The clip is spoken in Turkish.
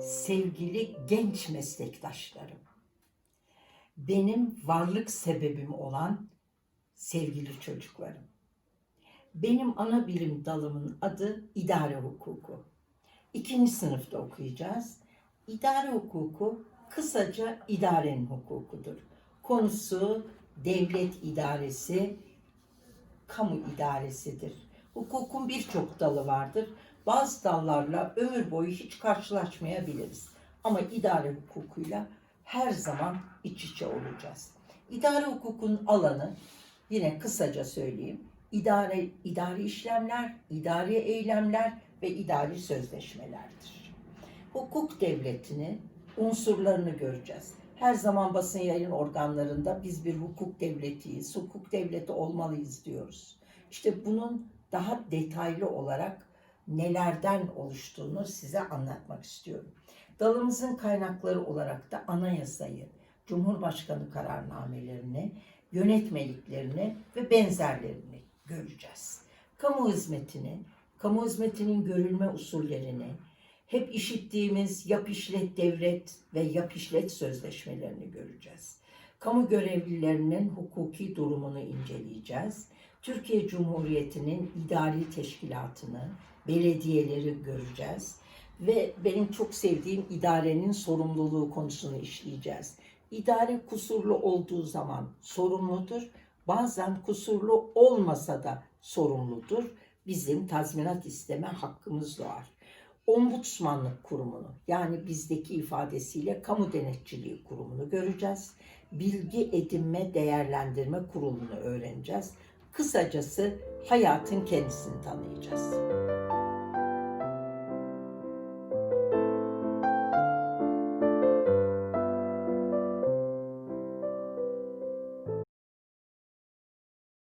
sevgili genç meslektaşlarım, benim varlık sebebim olan sevgili çocuklarım. Benim ana bilim dalımın adı idare hukuku. İkinci sınıfta okuyacağız. İdare hukuku kısaca idarenin hukukudur. Konusu devlet idaresi, kamu idaresidir. Hukukun birçok dalı vardır. Bazı dallarla ömür boyu hiç karşılaşmayabiliriz. Ama idare hukukuyla her zaman iç içe olacağız. İdare hukukun alanı yine kısaca söyleyeyim. İdare, idari işlemler, idari eylemler ve idari sözleşmelerdir. Hukuk devletini, unsurlarını göreceğiz. Her zaman basın yayın organlarında biz bir hukuk devletiyiz, hukuk devleti olmalıyız diyoruz. İşte bunun daha detaylı olarak nelerden oluştuğunu size anlatmak istiyorum. Dalımızın kaynakları olarak da anayasayı, Cumhurbaşkanı kararnamelerini, yönetmeliklerini ve benzerlerini göreceğiz. Kamu hizmetini, kamu hizmetinin görülme usullerini, hep işittiğimiz yap işlet devlet ve yap işlet sözleşmelerini göreceğiz. Kamu görevlilerinin hukuki durumunu inceleyeceğiz. Türkiye Cumhuriyeti'nin idari teşkilatını, belediyeleri göreceğiz. Ve benim çok sevdiğim idarenin sorumluluğu konusunu işleyeceğiz. İdare kusurlu olduğu zaman sorumludur. Bazen kusurlu olmasa da sorumludur. Bizim tazminat isteme hakkımız doğar. Ombudsmanlık kurumunu yani bizdeki ifadesiyle kamu denetçiliği kurumunu göreceğiz. Bilgi edinme değerlendirme kurulunu öğreneceğiz. Kısacası hayatın kendisini tanıyacağız.